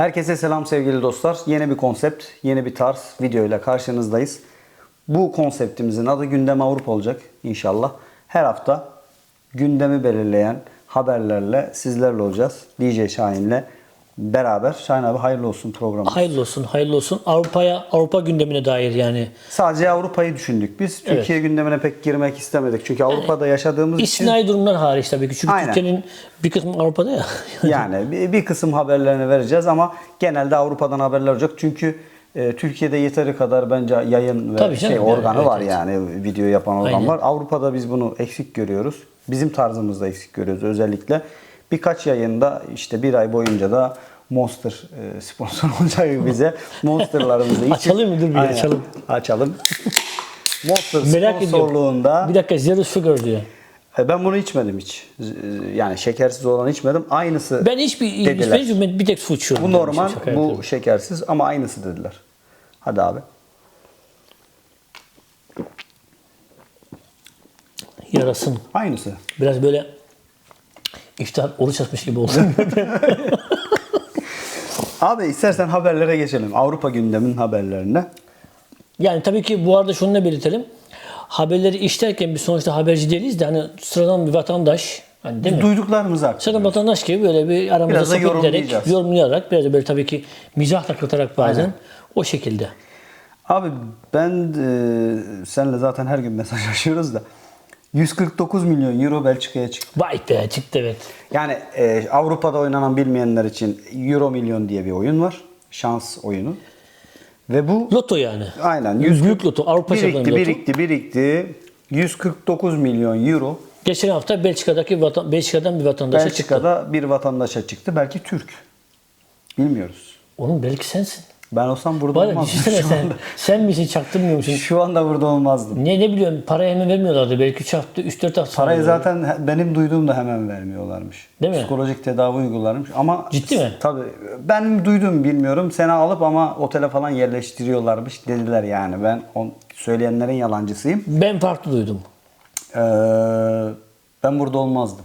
Herkese selam sevgili dostlar. Yeni bir konsept, yeni bir tarz video ile karşınızdayız. Bu konseptimizin adı Gündem Avrupa olacak inşallah. Her hafta gündemi belirleyen haberlerle sizlerle olacağız. DJ Şahin'le beraber. Şahin abi hayırlı olsun programı. Hayırlı olsun, hayırlı olsun. Avrupa'ya, Avrupa gündemine dair yani. Sadece Avrupa'yı düşündük biz. Evet. Türkiye gündemine pek girmek istemedik. Çünkü Avrupa'da yaşadığımız için İstisnai durumlar hariç tabii ki. Çünkü Aynen. Türkiye'nin bir kısmı Avrupa'da ya. Yani bir, bir kısım haberlerini vereceğiz ama genelde Avrupa'dan haberler olacak. Çünkü e, Türkiye'de yeteri kadar bence yayın ve Tabii canım, şey yani, organı evet, var evet. yani video yapan organ Aynen. var. Avrupa'da biz bunu eksik görüyoruz. Bizim tarzımızda eksik görüyoruz özellikle. Birkaç yayında işte bir ay boyunca da Monster e, sponsor olacak bize. Monsterlarımızı içip- Açalım mı? Dur bir Aynen, açalım. Açalım. Monster Merak ediyorum. sponsorluğunda Bir dakika zero sugar diyor. E, ben bunu içmedim hiç. E, Yani şekersiz olan içmedim. Aynısı Ben hiçbir Dediler. içmedim. Bir tek su içiyorum. bu normal, şaka bu yapıyorum. şekersiz ama aynısı dediler. Hadi abi. Yarasın. Aynısı. Biraz böyle iftar oruç açmış gibi oldu. Abi istersen haberlere geçelim. Avrupa gündemin haberlerine. yani tabii ki bu arada şunu da belirtelim. Haberleri işlerken biz sonuçta haberci değiliz de hani sıradan bir vatandaş. Hani değil mi? Duyduklarımızı aktarıyoruz. Sıradan vatandaş gibi böyle bir aramızda da sohbet ederek, yorumlayarak, biraz da böyle tabii ki mizah takıltarak bazen Aynen. o şekilde. Abi ben e, senle zaten her gün mesajlaşıyoruz da 149 milyon euro Belçika'ya çıktı. Vay be çıktı evet. Yani e, Avrupa'da oynanan bilmeyenler için Euro Milyon diye bir oyun var. Şans oyunu. Ve bu Loto yani. Aynen. Büyük loto, Avrupa birikti, loto. birikti, birikti. 149 milyon euro Geçen hafta Belçika'daki vatan, Belçika'dan bir vatandaşa çıktı. Belçika'da bir vatandaşa çıktı. Belki Türk. Bilmiyoruz. Oğlum belki sensin. Ben olsam burada ya olmazdım. düşünsene sen, anda, sen misin çaktırmıyor musun? şu anda burada olmazdım. Ne ne biliyorum parayı hemen vermiyorlardı. Belki 3 hafta 3-4 hafta sonra Parayı veriyorlar. zaten benim duyduğumda hemen vermiyorlarmış. Değil mi? Psikolojik tedavi uygularmış ama Ciddi mi? Tabii. Ben duydum bilmiyorum. Seni alıp ama otele falan yerleştiriyorlarmış dediler yani. Ben on, söyleyenlerin yalancısıyım. Ben farklı duydum. Ee, ben burada olmazdım.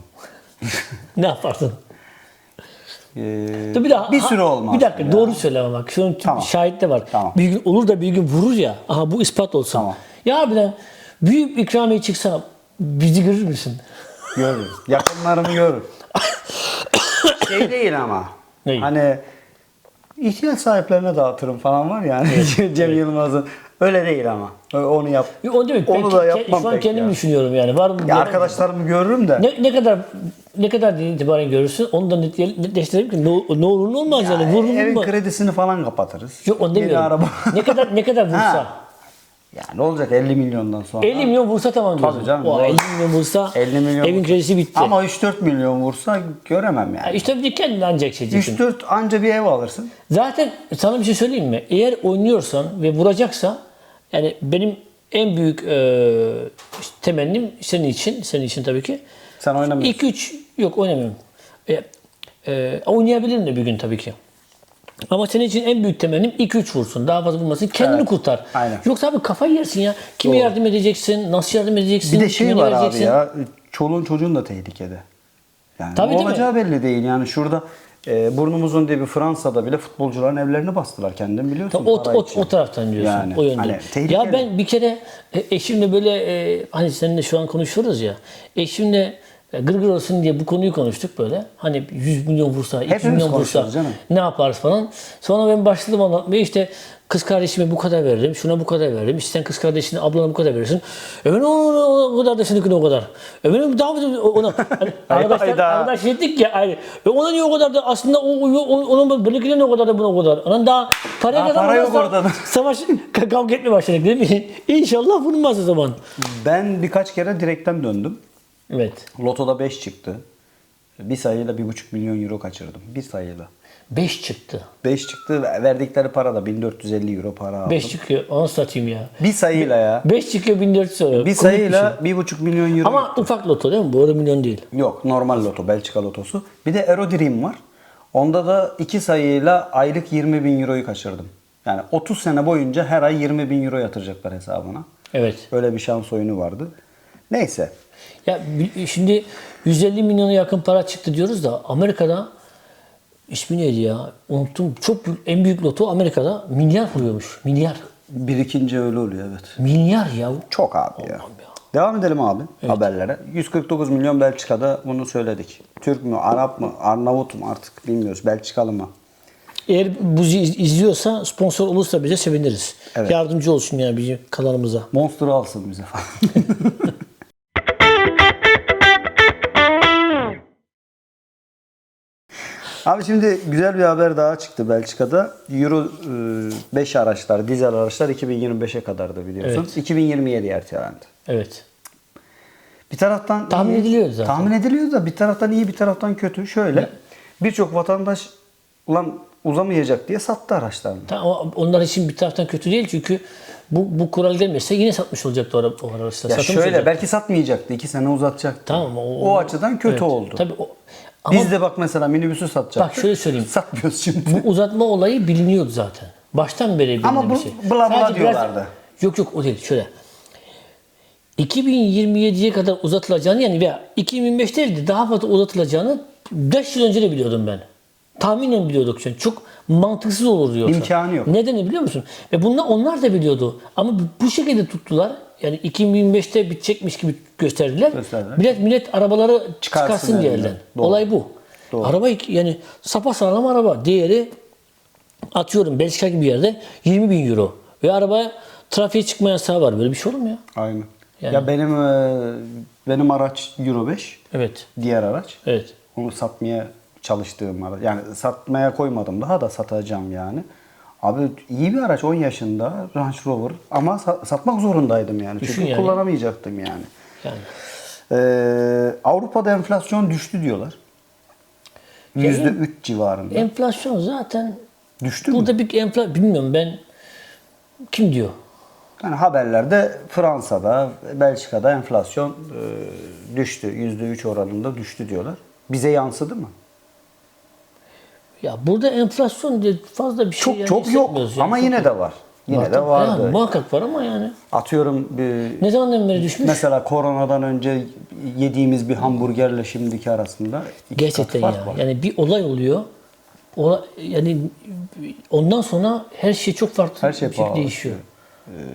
Ne yapardın? Ee, Dur bir daha. bir süre olmaz. Bir dakika doğru söyle ama bak. Şu an Tamam. şahit de var. Tamam. Bir gün olur da bir gün vurur ya. Aha bu ispat olsun. Tamam. Ya harbiden büyük ikramiye çıksa bizi görür müsün? Görürüm. Yakınlarımı görürüm. şey değil ama. Neyi? Hani ihtiyaç sahiplerine dağıtırım falan var yani. Cem Yılmaz'ın. Öyle değil ama. Onu yap. Onu demek. Onu ben da yapmam Şu an kendim ya. düşünüyorum yani. Var mı? Ya arkadaşlarımı görürüm de. Ne, ne kadar ne kadar itibaren görürsün onu da net, netleştirelim ki ne, ne olur ne olmaz yani. Vurur mu? Evin kredisini falan kapatırız. Yok onu Yeni demiyorum. araba. ne kadar ne kadar vursa. Ha. Ya ne olacak 50 milyondan sonra? 50 milyon vursa tamam diyorsun. Tabii canım, O doğru. 50 milyon vursa 50 milyon evin kredisi bitti. Ama 3-4 milyon vursa göremem Ya yani. işte bir de kendin ancak şey diyeceksin. 3-4 anca bir ev alırsın. Zaten sana bir şey söyleyeyim mi? Eğer oynuyorsan ve vuracaksa yani benim en büyük e, işte temennim senin için, senin için tabii ki. Sen oynamıyorsun. 2-3 yok oynamıyorum. E, e, oynayabilirim de bir gün tabii ki. Ama senin için en büyük temennim 2-3 vursun. Daha fazla vurmasın. Kendini Evet, kurtar. aynen. Yoksa abi kafayı yersin ya. Kime Doğru. yardım edeceksin? Nasıl yardım edeceksin? Bir de şey var abi ya. Çoluğun çocuğun da tehlikede. Yani Tabii, ne değil mi? olacağı belli değil. Yani şurada e, burnumuzun diye bir Fransa'da bile futbolcuların evlerini bastılar. Kendin biliyorsun. O, para o, için. o taraftan diyorsun. Yani, o yönden. hani tehlikeli. ya ben bir kere e, eşimle böyle e, hani seninle şu an konuşuyoruz ya. Eşimle gırgır olsun diye bu konuyu konuştuk böyle. Hani 100 milyon vursa, 200 Hepimiz milyon vursa ne yaparız falan. Sonra ben başladım anlatmaya işte kız kardeşime bu kadar veririm, şuna bu kadar veririm. İşte sen kız kardeşine, ablana bu kadar verirsin. Öbürüne o, kadar da seninkine o kadar. Öbürüne daha ona. Hani arkadaşlar, arkadaş dedik ya aynı. E ona niye o kadar da aslında o, o, onun benimkine ne o kadar da buna o kadar. Onun daha paraya Ha, kadar para yok. Savaş kavga etmeye başladık değil mi? İnşallah vurmaz o zaman. Ben birkaç kere direkten döndüm. Evet. Lotoda 5 çıktı. Bir sayıyla 1,5 milyon euro kaçırdım. Bir sayıyla. 5 çıktı. 5 çıktı. Verdikleri para da 1450 euro para aldım. 5 çıkıyor. Onu satayım ya. Bir sayıyla ya. 5 çıkıyor 1400 euro. Bir Komik sayıyla şey. 1,5 milyon euro. Ama ufak loto değil mi? Bu arada milyon değil. Yok normal loto. Belçika lotosu. Bir de Aerodream var. Onda da iki sayıyla aylık 20 bin euroyu kaçırdım. Yani 30 sene boyunca her ay 20 bin euro yatıracaklar hesabına. Evet. Öyle bir şans oyunu vardı. Neyse. Ya şimdi 150 milyona yakın para çıktı diyoruz da Amerika'da ismi neydi ya? Unuttum. Çok büyük, en büyük loto Amerika'da milyar vuruyormuş. Milyar. Birikince öyle oluyor evet. Milyar ya. Çok abi ya. Devam edelim abi haberlere. 149 milyon Belçika'da bunu söyledik. Türk mü, Arap mı, Arnavut mu artık bilmiyoruz. Belçikalı mı? Eğer bu iz- izliyorsa sponsor olursa bize seviniriz. Evet. Yardımcı olsun yani bizim kanalımıza. Monster alsın bize falan. Abi şimdi güzel bir haber daha çıktı Belçika'da. Euro 5 araçlar, dizel araçlar 2025'e kadardı biliyorsun. 2027'ye ertelendi. Evet. Bir taraftan Tahmin iyi- ediliyordu zaten. Tahmin ediliyordu da bir taraftan iyi bir taraftan kötü. Şöyle birçok vatandaş ulan uzamayacak diye sattı araçlarını. Tamam, ama onlar için bir taraftan kötü değil çünkü bu, bu kural gelmese yine satmış olacaktı o, ara- o araçlar. Ya Satılmış şöyle olacaktı. belki satmayacaktı. iki sene uzatacaktı. Tamam, O, o- açıdan kötü Evet, oldu. Tabii o, ama Biz de bak mesela minibüsü satacaktık. Bak şöyle söyleyeyim. Satmıyoruz şimdi. bu uzatma olayı biliniyordu zaten. Baştan beri bilinen Ama bu bir şey. bla bla Sadece biraz- diyorlardı. Yok yok o değil. Şöyle. 2027'ye kadar uzatılacağını yani veya 2025 değildi daha fazla uzatılacağını 5 yıl önce de biliyordum ben. Tahminen biliyorduk çünkü. Çok mantıksız olur yoksa. İmkanı yok. Nedeni biliyor musun? Ve bunlar onlar da biliyordu. Ama bu şekilde tuttular. Yani 2025'te bitecekmiş gibi gösterdiler. Gösterdiler. Millet millet arabaları Çıkarsın çıkarsın diye elden. Doğru. Olay bu. Doğru. Araba yani sapasağlam araba. Değeri atıyorum Belçika gibi bir yerde 20 bin euro. Ve arabaya trafiğe çıkma yasağı var. Böyle bir şey olur mu ya? Aynen. Yani- Ya benim e, benim araç Euro 5, Evet. diğer araç. Evet. Onu satmaya çalıştığım araç. Yani satmaya koymadım daha da satacağım yani. Abi iyi bir araç 10 yaşında Range Rover ama sa- satmak zorundaydım yani. Düşün Çünkü yani. kullanamayacaktım yani. Yani. Ee, Avrupa'da enflasyon düştü diyorlar. %3 civarında. Enflasyon zaten Düştü mü? burada bir enflasyon bilmiyorum ben kim diyor? Yani haberlerde Fransa'da, Belçika'da enflasyon e, düştü. %3 oranında düştü diyorlar. Bize yansıdı mı? Ya burada enflasyon diye fazla bir şey Çok yani çok yok yani. ama yine de var. Yine Var de vardı. Yani muhakkak var ama yani. Atıyorum bir Ne zamandan beri düşmüş? mesela koronadan önce yediğimiz bir hamburgerle şimdiki arasında iki Gerçekten kat ya. fark var. Yani bir olay oluyor. Ola, yani ondan sonra her şey çok farklı Her şey pahalı. değişiyor.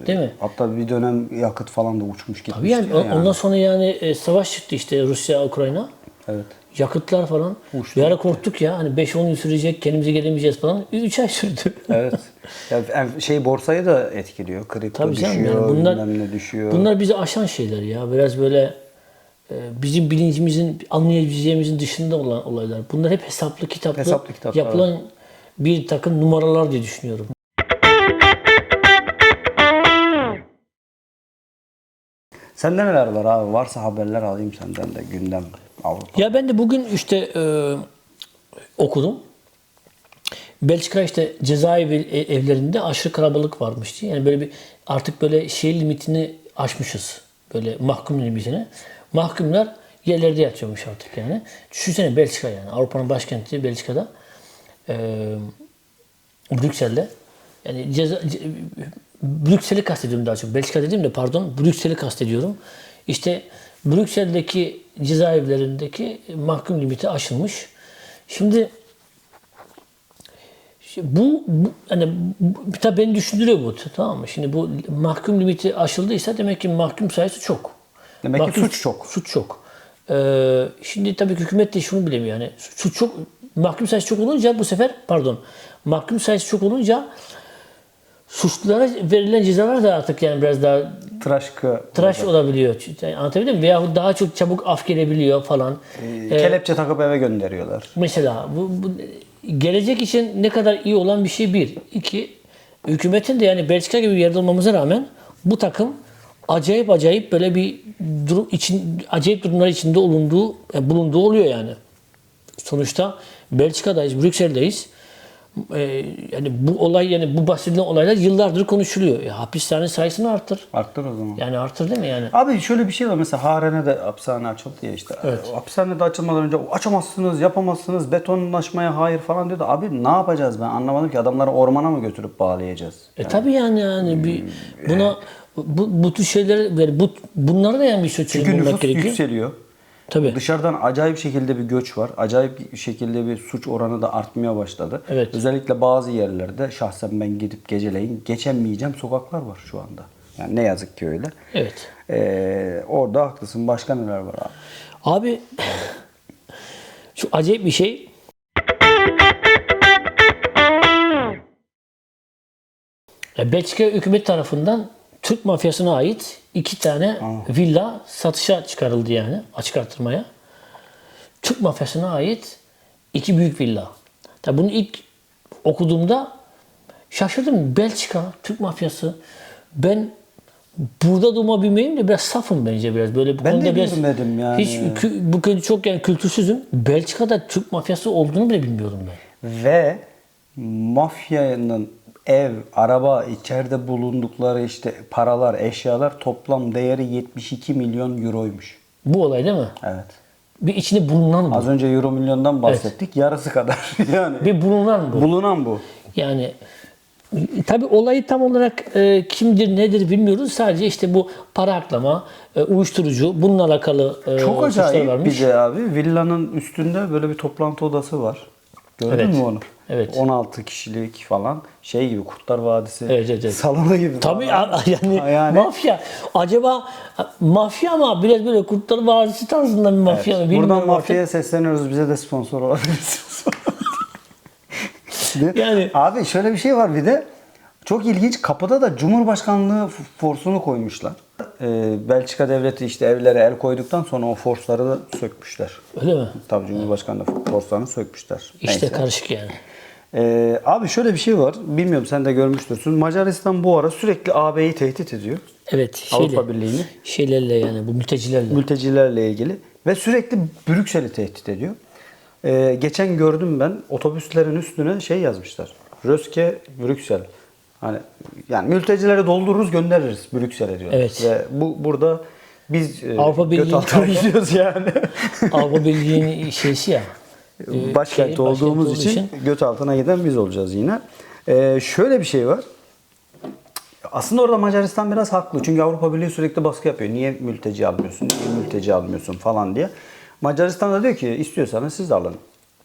Değil mi? Hatta bir dönem yakıt falan da uçmuş gitmişti. Tabii yani, ya ondan sonra yani e, savaş çıktı işte Rusya Ukrayna. Evet. Yakıtlar falan. Uçtu Bir ara korktuk ya hani 5-10 yıl sürecek kendimize gelemeyeceğiz falan. 3 ay sürdü. Evet. Ya, en- şey borsayı da etkiliyor. Kripto Tabii canım düşüyor, yani bunlar, ne düşüyor. bunlar bizi aşan şeyler ya. Biraz böyle e, bizim bilincimizin, anlayabileceğimizin dışında olan olaylar. Bunlar hep hesaplı kitaplı, Hesaplı kitaplı, yapılan bir takım numaralar diye düşünüyorum. Sende neler var abi? Varsa haberler alayım senden de gündem Avrupa. Ya ben de bugün işte e, okudum. Belçika işte cezaevi e- evlerinde aşırı kalabalık varmış diye. Yani böyle bir artık böyle şey limitini aşmışız. Böyle mahkum limitini. Mahkumlar yerlerde yatıyormuş artık yani. Düşünsene Belçika yani. Avrupa'nın başkenti Belçika'da. E, Brüksel'de. Yani ceza, ce- Brüksel'i kastediyorum daha çok. Belçika dedim de pardon. Brüksel'i kastediyorum. İşte Brüksel'deki cezaevlerindeki mahkum limiti aşılmış. Şimdi bu, bu hani tabii beni düşündürüyor bu tamam mı? Şimdi bu mahkum limiti aşıldıysa demek ki mahkum sayısı çok. Demek ki Mahkum- suç çok. Suç çok. Ee, şimdi tabii ki hükümet de şunu bilemiyor yani suç çok mahkum sayısı çok olunca bu sefer pardon mahkum sayısı çok olunca suçlulara verilen cezalar da artık yani biraz daha Tıraşkı. tıraş olabiliyor. Yani Anlatabildim mi? Veyahut daha çok çabuk af gelebiliyor falan. Ee, Kelepçe takıp eve gönderiyorlar. Mesela bu, bu gelecek için ne kadar iyi olan bir şey bir. İki, hükümetin de yani Belçika gibi bir yerde olmamıza rağmen bu takım acayip acayip böyle bir durum için acayip durumlar içinde olunduğu e, bulunduğu oluyor yani. Sonuçta Belçika'dayız, Brüksel'deyiz. Ee, yani bu olay yani bu bahsedilen olaylar yıllardır konuşuluyor. Ya, hapishane sayısını artır. Arttır o zaman. Yani artır değil mi yani? Abi şöyle bir şey var mesela Harene'de hapishane açıldı ya işte. O Hapishanede açılmadan önce açamazsınız, yapamazsınız, betonlaşmaya hayır falan dedi. Abi ne yapacağız ben anlamadım ki adamları ormana mı götürüp bağlayacağız? E tabii yani yani bir buna bu, bu tür şeyleri yani bu bunları da yani bir şey Çünkü nüfus gerekiyor. yükseliyor. Tabii. Dışarıdan acayip şekilde bir göç var. Acayip şekilde bir suç oranı da artmaya başladı. Evet. Özellikle bazı yerlerde şahsen ben gidip geceleyin geçemeyeceğim sokaklar var şu anda. Yani ne yazık ki öyle. Evet. Ee, orada haklısın. Başka neler var abi? Abi şu acayip bir şey. Belçika hükümet tarafından Türk mafyasına ait iki tane villa satışa çıkarıldı yani açık artırmaya. Türk mafyasına ait iki büyük villa. Tabi bunu ilk okuduğumda şaşırdım. Belçika, Türk mafyası. Ben burada doğmabilmeyim de biraz safım bence biraz. Böyle bu Ben de konuda biraz bilmedim yani. Hiç bu konuda çok yani kültürsüzüm. Belçika'da Türk mafyası olduğunu bile bilmiyordum ben. Ve mafyanın ev, araba, içeride bulundukları işte paralar, eşyalar toplam değeri 72 milyon euroymuş. Bu olay değil mi? Evet. Bir içinde bulunan bu. Az önce euro milyondan bahsettik. Yarısı kadar yani. Bir bulunan bu. Bulunan bu. Yani tabi olayı tam olarak e, kimdir nedir bilmiyoruz. Sadece işte bu para aklama, e, uyuşturucu bununla alakalı e, Çok acayip varmış. bir de abi. Villanın üstünde böyle bir toplantı odası var. Gördün Evet. mü onu? Evet. 16 kişilik falan. Şey gibi Kurtlar Vadisi Evet, evet, evet. salonu gibi. Tabii falan. yani, Yani- mafya. Acaba mafya ama biraz böyle Kurtlar Vadisi tarzında bir mafya mı bilmiyorum. Buradan artık. mafyaya sesleniyoruz. Bize de sponsor olabilirsiniz. Yani- Abi şöyle bir şey var bir de. Çok ilginç. Kapıda da Cumhurbaşkanlığı forsunu koymuşlar. Ee, Belçika devleti işte evlere el koyduktan sonra o forsları da sökmüşler. Öyle mi? Tabii Cumhurbaşkanlığı forslarını sökmüşler. İşte Neyse. karışık yani. Ee, abi şöyle bir şey var. Bilmiyorum sen de görmüştürsün. Macaristan bu ara sürekli AB'yi tehdit ediyor. Evet. Şeyle, Avrupa Birliği'ni. Şeylerle yani bu mültecilerle. mültecilerle ilgili ve sürekli Brüksel'i tehdit ediyor. Ee, geçen gördüm ben otobüslerin üstüne şey yazmışlar. Röske Brüksel. Hani yani mültecileri doldururuz göndeririz Brüksel'e diyor. Evet. Ve bu burada biz e, Avrupa göt Birliği altına tabii. gidiyoruz yani. Avrupa Birliği'nin şeysi ya. E, başkent şey, olduğumuz başkent için, olduğu göt altına giden biz olacağız yine. Ee, şöyle bir şey var. Aslında orada Macaristan biraz haklı. Çünkü Avrupa Birliği sürekli baskı yapıyor. Niye mülteci almıyorsun, niye mülteci almıyorsun falan diye. Macaristan da diyor ki istiyorsanız siz alın.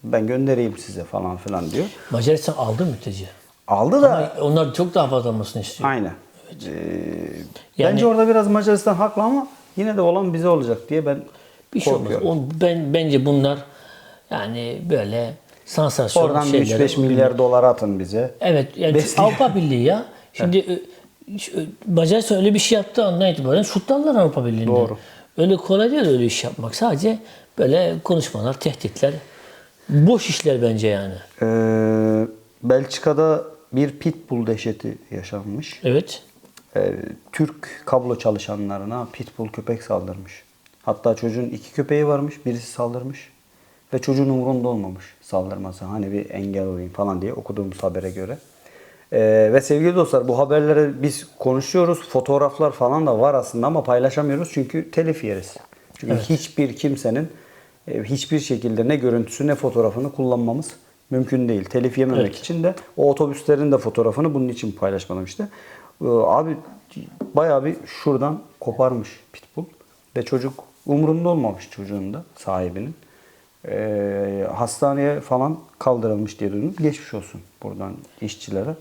Ben göndereyim size falan filan diyor. Macaristan aldı mülteci. Aldı da Ama onlar çok daha fazla olmasını istiyor. aynı. Ee, Yani- bence orada biraz Macaristan haklı ama yine de olan bize olacak diye ben Bir şey olmaz. korkuyorum. Ben bence bunlar yani böyle sansasyon Oradan bir şeyler. 3-5 milyar dolar atın bize. Evet yani. Avrupa Birliği ya. Şimdi e, şu- Macaristan öyle bir şey yaptığı andan itibaren şutlarlar Avrupa Birliği'nden. Doğru. Öyle kolay değil öyle iş yapmak. Sadece böyle konuşmalar, tehditler. Boş işler bence yani. Ee, Belçika'da bir pitbull dehşeti yaşanmış. Evet. Ee, Türk kablo çalışanlarına pitbull köpek saldırmış. Hatta çocuğun iki köpeği varmış, birisi saldırmış. Ve çocuğun umurunda olmamış saldırması. Hani bir engel olayım falan diye okuduğumuz habere göre. Ee, ve sevgili dostlar bu haberleri biz konuşuyoruz. Fotoğraflar falan da var aslında ama paylaşamıyoruz çünkü telif yeriz. Çünkü hiçbir kimsenin e, hiçbir şekilde ne görüntüsü ne fotoğrafını kullanmamız mümkün değil. Telif yememek Evet. için de o otobüslerin de fotoğrafını bunun için paylaşmadım işte. Ee, Abi bayağı bir şuradan koparmış pitbull ve çocuk umurunda olmamış çocuğun da sahibinin. Ee, hastaneye falan kaldırılmış diye duydum. Geçmiş olsun buradan işçilere.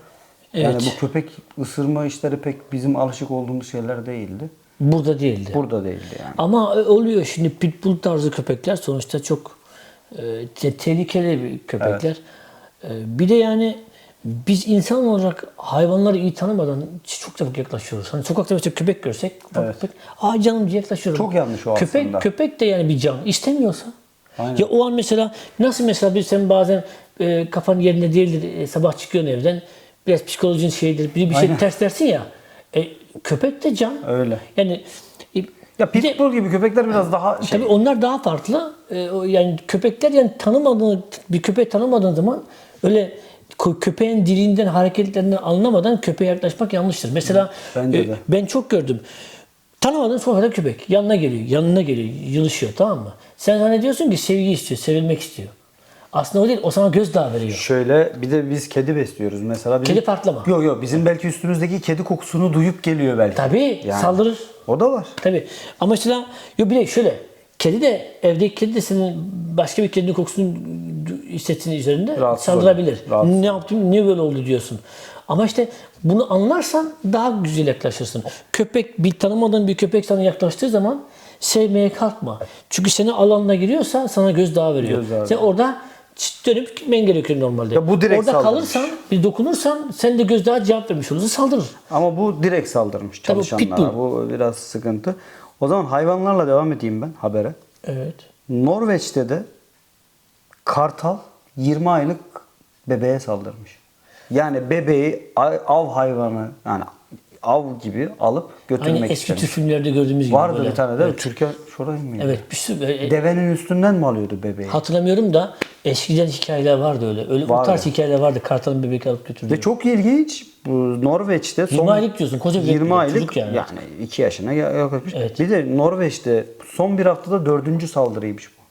Yani Evet. bu köpek ısırma işleri pek bizim alışık olduğumuz şeyler değildi. Burada değildi. Burada değildi yani. Ama oluyor şimdi pitbull tarzı köpekler sonuçta çok e, te- tehlikeli bir köpekler. E, bir de yani biz insan olarak hayvanları iyi tanımadan çok çabuk yaklaşıyoruz. Hani sokakta mesela köpek görsek, ufak köpek, aa canım diye yaklaşıyoruz. Çok yanlış o köpek, aslında. Köpek de yani bir can. istemiyorsa. Aynen. Ya o an mesela nasıl mesela bir sen bazen e, kafan yerine değildir e, sabah çıkıyorsun evden biraz psikolojin şeydir bir, bir şey Aynen. ters dersin ya. E, köpek de can. Öyle. Yani e, Ya bir de- pitbull gibi köpekler biraz daha şey. Tabii onlar daha farklı. Ee, o yani köpekler yani tanımadığın bir köpeği tanımadığın zaman öyle kö- köpeğin dilinden hareketlerinden anlamadan köpeğe yaklaşmak yanlıştır. Mesela Bence e, de. ben çok gördüm. Tanımadığın sokakta köpek yanına geliyor, yanına geliyor, yılışıyor tamam mı? Sen zannediyorsun ki sevgi istiyor, sevilmek istiyor. Aslında o değil, o sana gözdağı veriyor. Şöyle bir de biz kedi besliyoruz mesela. Bizim, Kedi farklı mı? Yok yok bizim belki üstümüzdeki kedi kokusunu duyup geliyor belki. Tabii Yani. saldırır. O da var. Tabii. Ama mesela yok bir de şöyle kedi de evdeki kedi de senin başka bir kedinin kokusunu hissettiğin üzerinde Rahatsız saldırabilir. rahatsız. Ne yaptım, niye böyle oldu diyorsun. Ama işte bunu anlarsan daha güzel yaklaşırsın. Köpek, bir tanımadığın bir köpek sana yaklaştığı zaman sevmeye kalkma. Çünkü seni alanına giriyorsa sana göz daha veriyor. Göz daha Sen orada dönüp gitmen gerekiyor normalde. Ya bu direkt Orada saldırmış. kalırsan, bir dokunursan sen de göz daha cevap vermiş olursun saldırır. Ama bu direkt saldırmış çalışanlara. Bu biraz sıkıntı. O zaman hayvanlarla devam edeyim ben habere. Evet. Norveç'te de kartal 20 aylık bebeğe saldırmış. Yani bebeği av hayvanı yani av gibi alıp götürmek Aynı eski istemiş. Türk filmlerde gördüğümüz gibi. Vardı böyle. bir tane de Evet. Türkiye şurayı mıydı? Evet. Bir sürü, e, Devenin üstünden mi alıyordu bebeği? hatırlamıyorum da eskiden hikayeler vardı öyle. Öyle o Vardı. tarz hikayeler vardı. Kartalın bebek alıp götürdüğü. Ve çok ilginç. Bu Norveç'te son 20 aylık diyorsun, koca bebek 20 bile, aylık çocuk yani. yani 2 yaşına ya- yaklaşmış. Evet. Bir de Norveç'te son bir haftada dördüncü saldırıymış bu.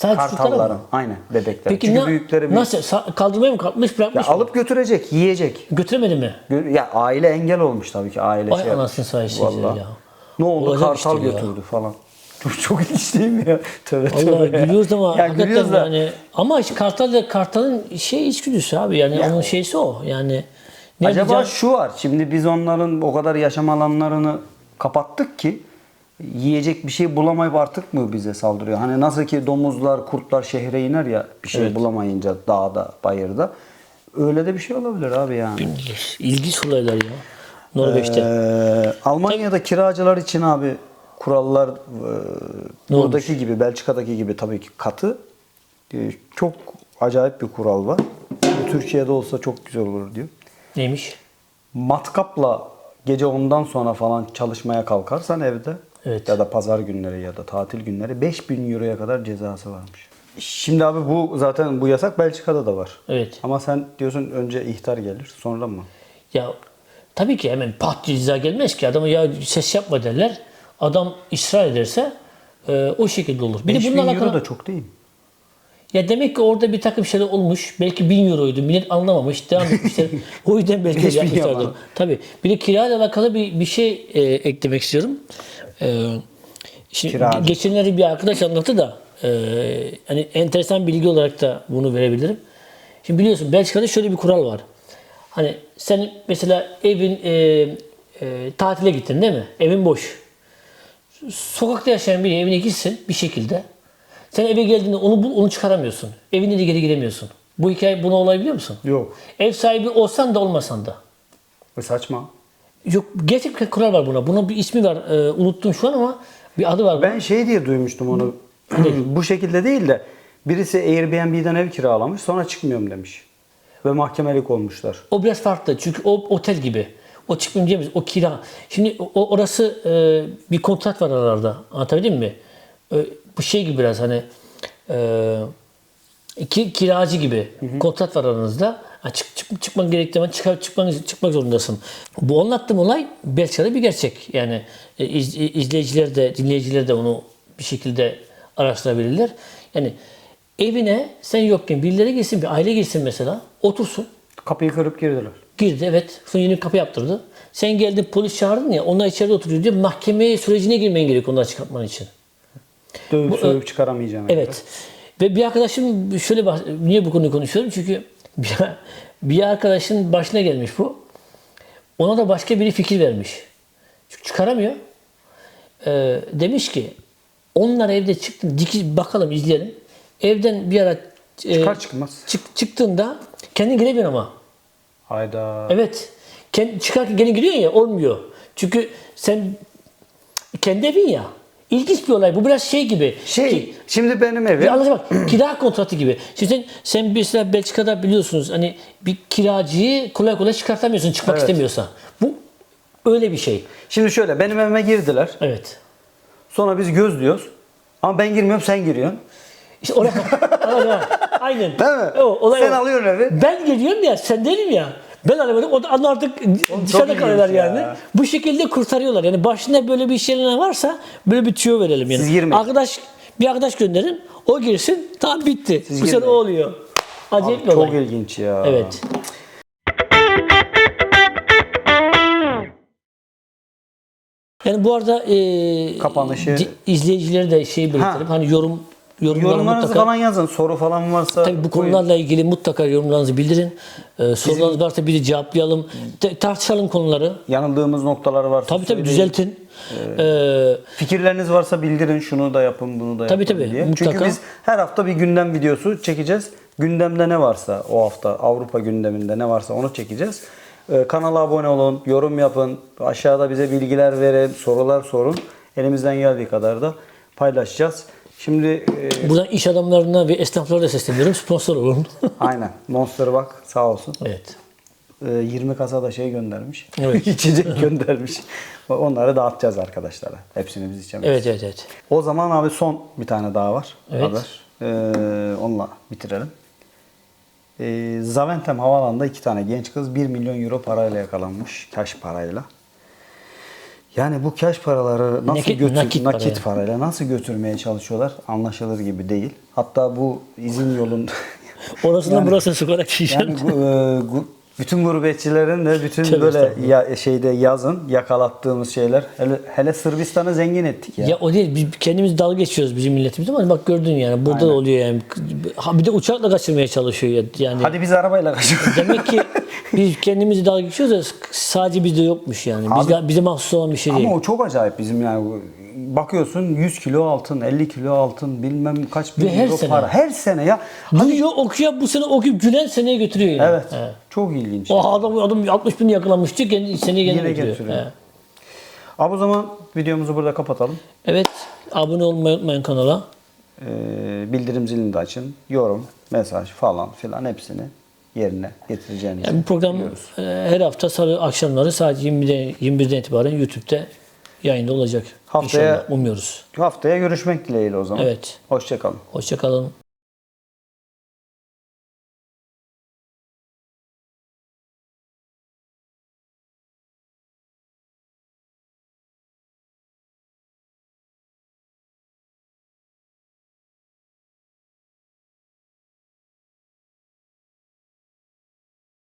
Sadece Kartalların. mı? Aynen bebekler. Peki Çünkü ne, büyükleri büyük. nasıl? Kaldırmaya mı kalkmış bırakmış Ya mı? alıp götürecek, yiyecek. Götüremedi mi? Ya aile engel olmuş tabii ki aile Ay şey. anasını sayesinde Vallahi. ya. Ne oldu? Olacak Kartal işte ya. götürdü falan. Çok, çok ilginç değil mi ya? Tövbe Allah tövbe gülüyoruz ama ya hakikaten gülüyoruz da. yani ama işte kartal da kartalın şey içgüdüsü abi yani Ya onun şeysi o yani ne Acaba yapacağız? şu var. Şimdi biz onların o kadar yaşam alanlarını kapattık ki yiyecek bir şey bulamayıp artık mı bize saldırıyor? Hani nasıl ki domuzlar, kurtlar şehre iner ya bir şey Evet. bulamayınca dağda, bayırda. Öyle de bir şey olabilir abi yani. ilginç olaylar ya Norveç'te. Ee, Almanya'da kiracılar için abi kurallar e, buradaki gibi, Belçika'daki gibi tabii ki katı. Ee, çok acayip bir kural var. Türkiye'de olsa çok güzel olur diyor. Neymiş? Matkapla gece ondan sonra falan çalışmaya kalkarsan evde Evet. ya da pazar günleri ya da tatil günleri 5000 euroya kadar cezası varmış. Şimdi abi bu zaten bu yasak Belçika'da da var. Evet. Ama sen diyorsun önce ihtar gelir sonra mı? Ya tabii ki hemen pat ceza gelmez ki adama ya ses yapma derler. Adam ısrar ederse e, o şekilde olur. Bir de 5000 bununla euro alakalı da çok değil. Ya demek ki orada bir takım şeyler olmuş. Belki 1000 euroydu. Millet anlamamış. Devam etmişler. o yüzden belki yapalım. Tabii. Bir de kira ile alakalı bir, bir şey e, eklemek istiyorum. E, şimdi Kiracı. geçenlerde bir arkadaş anlattı da e, hani enteresan bilgi olarak da bunu verebilirim. Şimdi biliyorsun Belçika'da şöyle bir kural var. Hani sen mesela evin e, e, tatile gittin değil mi? Evin boş sokakta yaşayan biri evine gitsin bir şekilde. Sen eve geldiğinde onu bul, onu çıkaramıyorsun. Evine de geri giremiyorsun. Bu hikaye buna olay biliyor musun? Yok. Ev sahibi olsan da olmasan da. Bu saçma. Yok gerçek bir kural var buna. Bunun bir ismi var. Ee, unuttum şu an ama bir adı var. Ben şey diye duymuştum onu. bu şekilde değil de birisi Airbnb'den ev kiralamış sonra çıkmıyorum demiş. Ve mahkemelik olmuşlar. O biraz farklı. Çünkü o otel gibi. O diyemiyoruz. O kira. Şimdi o, orası e, bir kontrat var aralarda. Anlatabildim mi? E, bu şey gibi biraz hani e, iki kiracı gibi kontrat var aranızda. Ha, çık, çık, çıkman gerektiği zaman çıkar, çıkman, çıkmak zorundasın. Bu anlattığım olay Belçika'da bir gerçek. Yani e, iz- izleyiciler de dinleyiciler de onu bir şekilde araştırabilirler. Yani evine sen yokken birileri gelsin, bir aile gelsin mesela, otursun. Kapıyı kırıp girdiler. Girdi evet. Sonra yeni kapı yaptırdı. Sen geldin polis çağırdın ya onlar içeride oturuyor diye mahkemeye sürecine girmen gerekiyor onları çıkartman için. Dövüp Bu, sövüp çıkaramayacağını. Evet. Ve bir arkadaşım şöyle bah- niye bu konuyu konuşuyorum? Çünkü bir, bir arkadaşın başına gelmiş bu. Ona da başka biri fikir vermiş. Çünkü çıkaramıyor. Ee, demiş ki onlar evde çıktı diki bakalım izleyelim. Evden bir ara e, Çıkar çıkmaz. çık, çıktığında kendin giremiyorsun ama. Hayda. Evet. Kendi, çıkarken gene giriyorsun ya olmuyor. Çünkü sen kendi evin ya. İlginç bir olay. Bu biraz şey gibi. Şey, Ki- şimdi benim evim. anlatayım bak. kira kontratı gibi. Şimdi sen, sen mesela Belçika'da biliyorsunuz hani bir kiracıyı kolay kolay çıkartamıyorsun çıkmak Evet. istemiyorsa. Bu öyle bir şey. Şimdi şöyle benim evime girdiler. Evet. Sonra biz gözlüyoruz. Ama ben girmiyorum sen giriyorsun. İşte oraya Aynen. Aynen. Değil mi? O, olay Sen o. alıyorsun evi. Ben geliyorum ya sen değilim ya. Ben alamadım. O da artık dışarıda ilginç kalıyorlar ya. yani. Bu şekilde kurtarıyorlar. Yani başında böyle bir şeyler varsa böyle bir tüyo verelim yani. Siz girmeyin. Arkadaş bir arkadaş gönderin. O girsin. Tamam bitti. Siz Bu sefer o girmeyin. oluyor. Acayip Abi bir çok olay. ilginç ya. Evet. Yani bu arada e, Kapanışı- di- izleyicileri de şey belirtelim. Hani yorum yorumları Yorumlarınızı mutlaka falan yazın. Soru falan varsa Tabii bu koyun. konularla ilgili mutlaka yorumlarınızı bildirin. Ee, sorularınız varsa bir cevaplayalım. Te- tartışalım konuları. yanıldığımız noktalar varsa Tabii tabii düzeltin. Ee, Fikirleriniz varsa bildirin. Şunu da yapın, bunu da Tabii, yapın tabii, diye. mutlaka. Çünkü biz her hafta bir gündem videosu çekeceğiz. Gündemde ne varsa o hafta Avrupa gündeminde ne varsa onu çekeceğiz. Ee, kanala abone olun, yorum yapın. Aşağıda bize bilgiler verin, sorular sorun. Elimizden geldiği kadar da paylaşacağız. Şimdi e, buradan iş adamlarına ve esnaflara da sesleniyorum. Sponsor olun. aynen Monster bak sağ olsun. evet. Ee, 20 kasa da şey göndermiş. Evet. İçecek göndermiş. Onları dağıtacağız arkadaşlara. Hepsini biz içemeyiz. Evet evet evet. O zaman abi son bir tane daha var. Evet. Haber. Ee, onunla bitirelim. Ee, Zaventem Havalan'da iki tane genç kız 1 milyon euro parayla yakalanmış. Cash parayla. Yani bu cash paraları nasıl Nakit- götür, nakit nakit, para parayla nasıl götürmeye çalışıyorlar anlaşılır gibi değil. Hatta bu izin yolun Orasından burasına sokarak yiyeceğim. yani e, gu- bütün gurbetçilerin de bütün Tövbe böyle ya, şeyde yazın yakalattığımız şeyler hele, hele Sırbistan'ı zengin ettik ya. Ya o değil. Biz kendimiz dalga geçiyoruz bizim milletimiz ama bak gördün yani burada da oluyor yani. Ha, bir de uçakla kaçırmaya çalışıyor ya. yani. Hadi biz arabayla kaçıyoruz. Demek ki biz kendimizi dalga geçiyoruz da sadece bizde yokmuş yani. Bizde, bize mahsus olan bir şey değil. Ama o çok acayip bizim yani. Bakıyorsun 100 kilo altın, 50 kilo altın, bilmem kaç bin her euro sene. para. Her sene ya. Duyuyor, okuyor, bu sene okuyup gülen seneye götürüyor yani. Evet. He. Çok ilginç. O adam, adam 60 bin yakalanmıştı, kendi, seneye gene götürüyor. götürüyor. He. Abi o zaman videomuzu burada kapatalım. Evet, abone olmayı unutmayın kanala. Ee, bildirim zilini de açın. Yorum, mesaj falan filan hepsini yerine getireceğinizi Yani bu program biliyoruz. e, her hafta salı akşamları saat 20'de, 21'den itibaren YouTube'da yayında olacak. Haftaya- İnşallah, umuyoruz. Haftaya görüşmek dileğiyle o zaman. Evet. Hoşçakalın. Hoşçakalın.